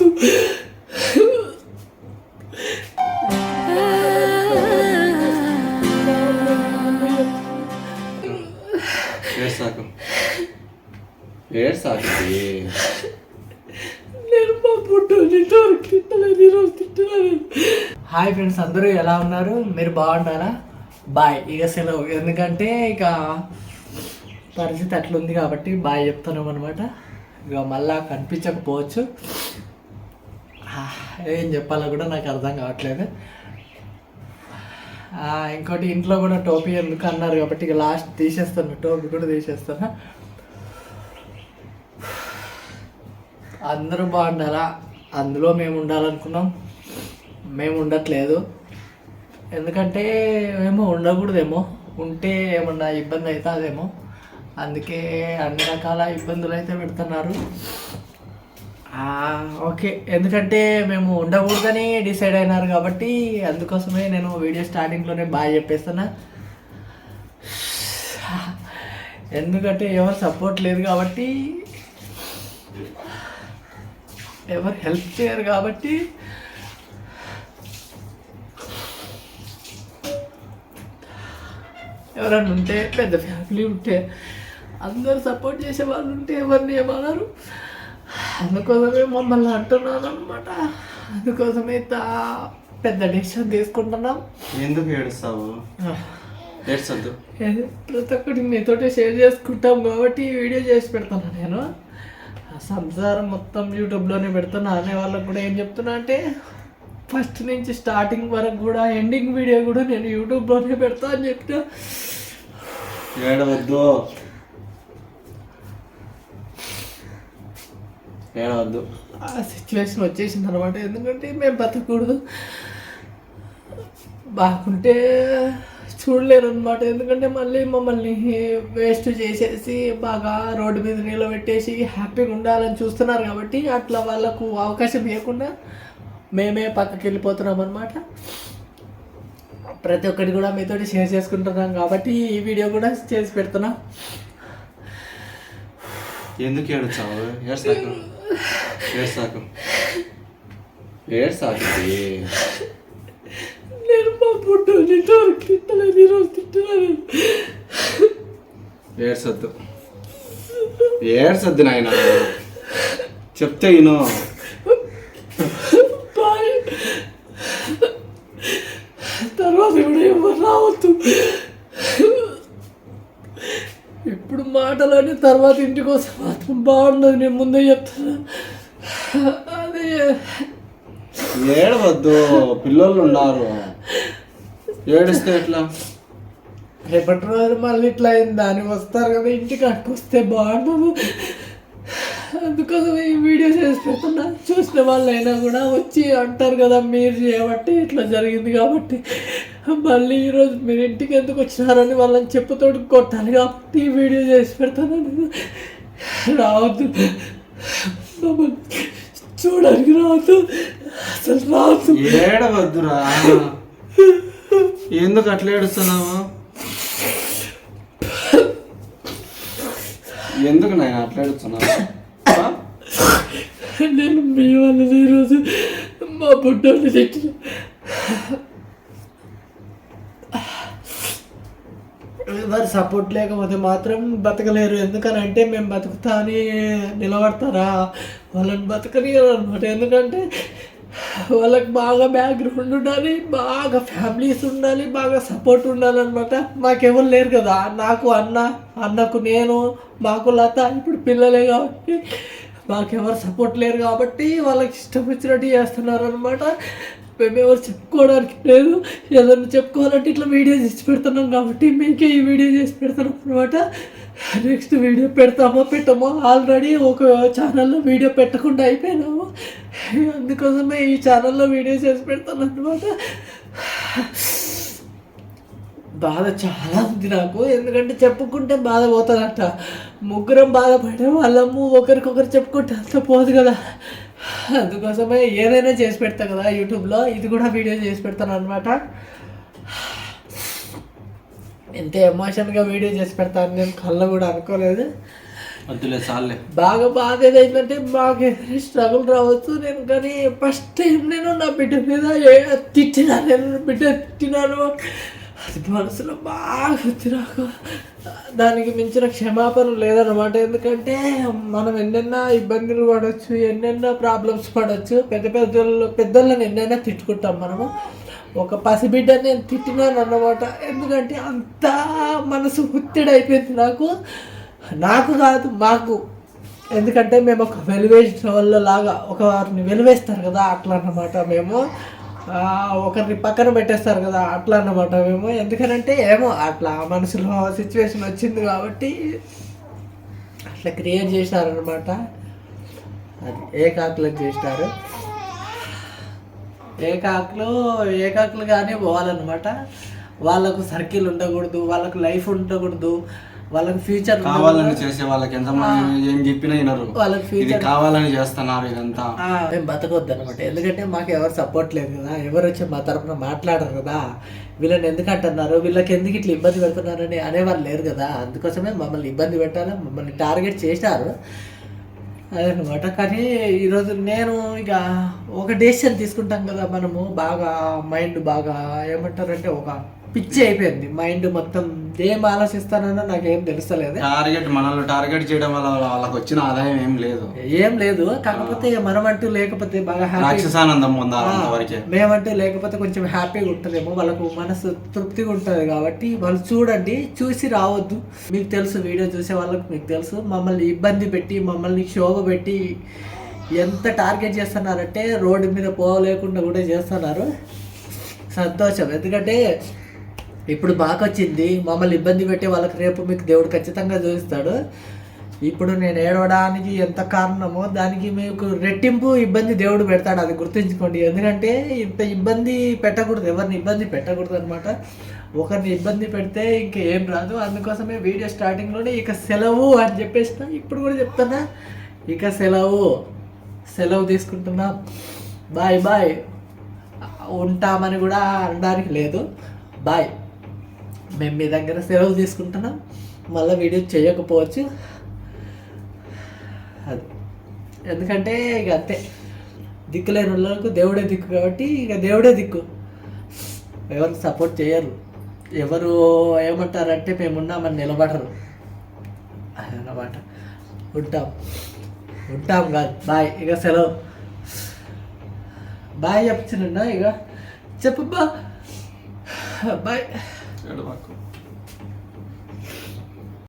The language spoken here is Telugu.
రావద్దు ఏడ్సాకు ఏడ్సాకు నేను మా పుట్టు తిట్టలేదు ఈరోజు తిట్టలేదు. హాయ్ ఫ్రెండ్స్ అందరూ ఎలా ఉన్నారు? మీరు బాగున్నారా? బాయ్. ఇక సెలవు. ఎందుకంటే ఇక పరిస్థితి అట్లుంది కాబట్టి బాయ్ చెప్తున్నాం అనమాట ఇక మళ్ళా కనిపించకపోవచ్చు. ఏం చెప్పాలో కూడా నాకు అర్థం కావట్లేదు. ఇంకోటి ఇంట్లో కూడా టోపీ ఎందుకు అన్నారు కాబట్టి ఇక లాస్ట్ తీసేస్తాను టోపీ కూడా తీసేస్తాను. అందరూ బాగుండాలా? అందులో మేము ఉండాలనుకున్నాం. మేము ఉండట్లేదు. ఎందుకంటే ఏమో ఉండకూడదేమో. ఉంటే ఏమన్నా ఇబ్బంది అవుతుందేమో. అందుకే అన్ని రకాల ఇబ్బందులు అయితే పెడుతున్నారు. ఓకే. ఎందుకంటే మేము ఉండకూడదని డిసైడ్ అయినారు కాబట్టి అందుకోసమే నేను వీడియో స్టార్టింగ్లోనే బాగా చెప్పేస్తున్నా. ఎందుకంటే ఎవరు సపోర్ట్ లేదు కాబట్టి ఎవరు హెల్ప్ చేయరు కాబట్టి ఎవరన్నా ఉంటే పెద్ద ఫ్యామిలీ ఉంటే అందరు సపోర్ట్ చేసే వాళ్ళు ఉంటే ఎవరిని ఏమన్నారు అందుకోసమే మమ్మల్ని అంటున్నాను అనమాట అందుకోసమే తా పెద్ద డెసిషన్ తీసుకుంటున్నాం. ఎందుకు ఏడుస్తావు? ఏడ్సొద్దు. ఏది? ప్రతి ఒక్కటి మీతోటి షేర్ చేసుకుంటాం కాబట్టి వీడియో చేసి పెడతాను నేను. సంసారం మొత్తం యూట్యూబ్లోనే పెడుతున్నా అనే వాళ్ళకి కూడా ఏం చెప్తున్నా అంటే ఫస్ట్ నుంచి స్టార్టింగ్ వరకు కూడా ఎండింగ్ వీడియో కూడా నేను యూట్యూబ్లోనే పెడతా అని చెప్పిన. ఏడవద్దు. ఏడవద్దు. ఆ సిచ్యువేషన్ వచ్చేసింది అనమాట ఎందుకంటే మేము బతకూడదు. బాగుంటే చూడలేరు అనమాట ఎందుకంటే మళ్ళీ మమ్మల్ని వేస్ట్ చేసేసి బాగా రోడ్డు మీద నిలబెట్టేసి హ్యాపీగా ఉండాలని చూస్తున్నారు కాబట్టి అట్లా వాళ్ళకు అవకాశం ఇవ్వకుండా మేమే పక్కకి వెళ్ళిపోతున్నాం అనమాట ప్రతి ఒక్కటి కూడా మీతోటి షేర్ చేసుకుంటున్నాం కాబట్టి ఈ వీడియో కూడా చేసి పెడుతున్నాం. ఎందుకు ఏడుచావు ఏడ్సాకు ఏడ్సాకు ఏడ్సాకు నేను మా పుట్టు ఇంతవరకు తిట్టలేదు. ఈరోజు తిట్టలేదు ఏడ్సొద్దు ఏడ్సొద్దు నాయన. చెప్తే బాయ్. తర్వాత కూడా ఎవరు రావద్దు. ఇప్పుడు మాటలని తర్వాత ఇంటికి వస్తే మాత్రం బాగుండదు నేను ముందే చెప్తాను ఏడవద్దు పిల్లలు ఉన్నారు. ఏడిస్తే ఎట్లా? రేపటి రోజు మళ్ళీ ఇట్లా అయింది దాన్ని వస్తారు కదా ఇంటికి అటు వస్తే బాగుండదు. అందుకోసం ఈ వీడియో చేసి పెడుతున్నా. చూసిన వాళ్ళైనా కూడా వచ్చి అంటారు కదా మీరు చేయబట్టి ఇట్లా జరిగింది కాబట్టి మళ్ళీ ఈరోజు మీరు ఇంటికి ఎందుకు వచ్చినారని వాళ్ళని చెప్పుతోటి కొట్టాలి కాబట్టి ఈ వీడియో చేసి పెడతాను రావద్దు. చూడడానికి రావద్దు అసలు రావద్దు ఏడవద్దురా. ఎందుకు అట్లా ఏడుస్తున్నావు? ఎందుకు నాయన అట్లా ఏడుస్తున్నావు? నేను మీ వాళ్ళని ఈరోజు మా పుట్టోని తిట్టిన. సపోర్ట్ లేకపోతే మాత్రం బతకలేరు. ఎందుకనంటే మేము బతుకుతా అని నిలబడతారా? వాళ్ళని బతకలేరు అనమాట ఎందుకంటే వాళ్ళకి బాగా బ్యాక్గ్రౌండ్ ఉండాలి బాగా ఫ్యామిలీస్ ఉండాలి బాగా సపోర్ట్ ఉండాలన్నమాట మాకెవరు లేరు కదా. నాకు అన్న అన్నకు నేను మాకు లత ఇప్పుడు పిల్లలే కాబట్టి మాకెవరు సపోర్ట్ లేరు కాబట్టి వాళ్ళకి ఇష్టం వచ్చినట్టు చేస్తున్నారు అనమాట మేము ఎవరు చెప్పుకోవడానికి లేదు. ఏదైనా చెప్పుకోవాలంటే ఇట్లా వీడియో చేసి పెడుతున్నాం కాబట్టి మీకే ఈ వీడియో చేసి పెడుతున్నాం అనమాట నెక్స్ట్ వీడియో పెడతామో పెట్టమో ఆల్రెడీ ఒక ఛానల్లో వీడియో పెట్టకుండా అయిపోయినాము. అందుకోసమే ఈ ఛానల్లో వీడియో చేసి పెడతాను అనమాట బాధ చాలా ఉంది నాకు. ఎందుకంటే చెప్పుకుంటే బాధ పోతుందంట. ముగ్గురం బాధపడే వాళ్ళము ఒకరికొకరు చెప్పుకుంటే అంత పోదు కదా. అందుకోసమే ఏదైనా చేసి పెడతా కదా యూట్యూబ్లో. ఇది కూడా వీడియో చేసి పెడతాను అనమాట ఎంత ఎమోషన్గా వీడియో చేసి పెడతాను నేను కళ్ళ కూడా అనుకోలేదు. వద్దులే చాలే. బాగా బాధ ఏదైందంటే మాకు స్ట్రగుల్ రావచ్చు. నేను కానీ ఫస్ట్ టైం నేను నా బిడ్డ మీద ఏ- తిట్టినా నేను బిడ్డ తిట్టినాను. అది మనసులో బాగా వచ్చి నాకు. దానికి మించిన క్షమాపణ లేదన్నమాట. ఎందుకంటే మనం ఎన్నెన్నో ఇబ్బందులు పడవచ్చు ఎన్నెన్నో ప్రాబ్లమ్స్ పడవచ్చు పెద్ద పెద్దలు పెద్దలను ఎన్నైనా తిట్టుకుంటాం మనము. ఒక పసిబిడ్డ నేను తిట్టినాను అన్నమాట. ఎందుకంటే అంత మనసు ఒత్తిడి అయిపోయింది నాకు. నాకు కాదు మాకు. ఎందుకంటే మేము ఒక వెలివేసిన వాళ్ళ లాగా ఒకరిని వెలివేస్తారు కదా అట్లా అన్నమాట మేము. ఒకరిని పక్కన పెట్టేస్తారు కదా అట్లా అన్నమాట మేము. ఎందుకనంటే ఏమో అట్లా మనసులో సిచ్యువేషన్ వచ్చింది కాబట్టి అట్లా క్రియేట్ చేసినారనమాట అది ఏకాకులు చేసినారు. ఏకాకులు ఏకాకులుగానే పోవాలన్నమాట. వాళ్ళకు సర్కిల్ ఉండకూడదు వాళ్ళకు లైఫ్ ఉండకూడదు. వాళ్ళకు ఫ్యూచర్ కావాలని చేసే వాళ్ళకి ఎంతమంది ఏం చెప్పినా వినరు. వాళ్ళకి ఇది కావాలని చేస్తున్నారు ఇదంతా మేము బతకొద్దు అనమాట ఎందుకంటే మాకు ఎవరు సపోర్ట్ లేదు కదా. ఎవరు వచ్చి మా తరపున మాట్లాడరు కదా. వీళ్ళని ఎందుకు అంటున్నారు వీళ్ళకి ఎందుకు ఇట్లా ఇబ్బంది పెడుతున్నారని అనేవాళ్ళు లేరు కదా. అందుకోసమే మమ్మల్ని ఇబ్బంది పెట్టాలి. మమ్మల్ని టార్గెట్ చేశారు. అదనమాట కానీ ఈరోజు నేను ఇక ఒక డెసిషన్ తీసుకుంటాం కదా మనము. బాగా మైండ్ బాగా ఏమంటారంటే ఒక పిచ్చి అయిపోయింది. మైండ్ మొత్తం ఏం ఆలోచిస్తానో నాకేం తెలుస్తలేదు. టార్గెట్ మనల్ని టార్గెట్ చేయడం వల్ల వాళ్ళకి వచ్చిన ఆదాయం ఏం లేదు. ఏం లేదు. కాకపోతే మనం అంటూ లేకపోతే బాగా రాక్షసానందం పొందాలి మేమంటే లేకపోతే కొంచెం హ్యాపీగా ఉంటుందేమో వాళ్ళకు మనసు తృప్తిగా ఉంటుంది కాబట్టి వాళ్ళు చూడండి చూసి రావద్దు. మీకు తెలుసు వీడియో చూసే వాళ్ళకి మీకు తెలుసు. మమ్మల్ని ఇబ్బంది పెట్టి మమ్మల్ని క్షోభ పెట్టి ఎంత టార్గెట్ చేస్తున్నారంటే రోడ్డు మీద పోలేకుండా కూడా చేస్తున్నారు. సంతోషం. ఎందుకంటే ఇప్పుడు మాకు వచ్చింది మమ్మల్ని ఇబ్బంది పెట్టే వాళ్ళకి రేపు మీకు దేవుడు ఖచ్చితంగా చూపిస్తాడు. ఇప్పుడు నేను ఏడవడానికి ఎంత కారణమో దానికి మీకు రెట్టింపు ఇబ్బంది దేవుడు పెడతాడు అది గుర్తుంచుకోండి. ఎందుకంటే ఇంత ఇబ్బంది పెట్టకూడదు ఎవరిని ఇబ్బంది పెట్టకూడదు అనమాట ఒకరిని ఇబ్బంది పెడితే ఇంకా ఏం రాదు. అందుకోసమే వీడియో స్టార్టింగ్లోనే ఇక సెలవు అని చెప్పేసిన ఇప్పుడు కూడా చెప్తున్నా. ఇక సెలవు సెలవు తీసుకుంటున్నాం. Bye bye. ఉంటామని కూడా అనడానికి లేదు. బాయ్. మేము మీ దగ్గర సెలవు తీసుకుంటున్నాం. మళ్ళీ వీడియో చేయకపోవచ్చు. అది. ఎందుకంటే ఇక అంతే. దిక్కు లేని వాళ్ళకు దేవుడే దిక్కు కాబట్టి ఇక దేవుడే దిక్కు. ఎవరు సపోర్ట్ చేయరు. ఎవరు ఏమంటారంటే మేమున్నామని నిలబడరు. అన్నమాట. ఉంటాం. ఉంటాం కాదు. బాయ్. ఇక సెలవు. బాయ్ చెప్తున్నా ఇక. చెప్పబ్బా బాయ్. tobacco.